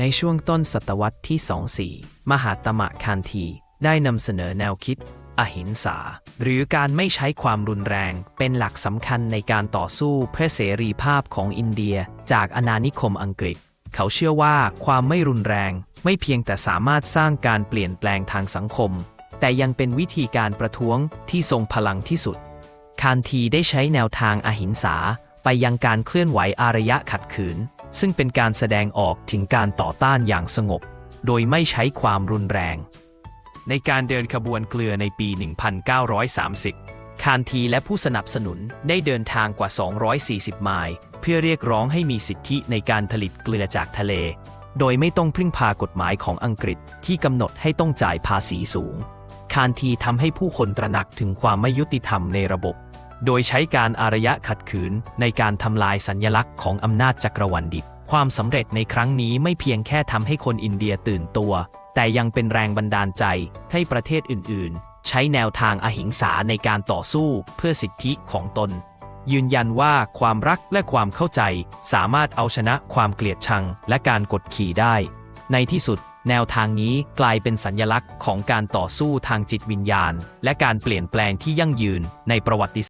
ในช่วงต้นศตวรรษที่ 24 มหาตมะคานที ได้นำเสนอแนวคิด อหิงสา หรือการไม่ใช้ความรุนแรง เป็นหลักสำคัญในการต่อสู้เพื่อเสรีภาพของอินเดียจากอาณานิคมอังกฤษ เขาเชื่อว่าความไม่รุนแรง ไม่เพียงแต่สามารถสร้างการเปลี่ยนแปลงทางสังคม แต่ยังเป็นวิธีการประท้วงที่ทรงพลังที่สุด คานทีได้ใช้แนวทางอหิงสาไปยังการเคลื่อนไหวอารยะขัดขืน ซึ่งเป็นการแสดงออกถึงการต่อต้านอย่างสงบ โดยไม่ใช้ความรุนแรง ในการเดินขบวนเกลือในปี 1930 คานทีและผู้สนับสนุนได้เดินทางกว่า 240 ไมล์เพื่อเรียกร้องให้มีสิทธิในการผลิตเกลือจากทะเล โดยไม่ต้องพึ่งพากฎหมายของอังกฤษที่กำหนดให้ต้องจ่ายภาษีสูง คานทีทำให้ผู้คนตระหนักถึงความไม่ยุติธรรมในระบบ โดยใช้การอารยะขัดขืนในการทำลายสัญญลักษณ์ของอำนาจจักรวรรดิความสำเร็จในครั้งนี้ไม่เพียงแค่ทำให้คนอินเดียตื่นตัว แต่ยังเป็นแรงบันดาลใจให้ประเทศอื่น ๆ ใช้แนวทางอหิงสาในการต่อสู้เพื่อสิทธิของตน ยืนยันว่าความรักและความเข้าใจสามารถเอาชนะความเกลียดชังและการกดขี่ได้ ในที่สุด แนวทางนี้กลายเป็นสัญญลักษณ์ของการต่อสู้ทางจิตวิญญาณ และการเปลี่ยนแปลงที่ยั่งยืนในประวัติ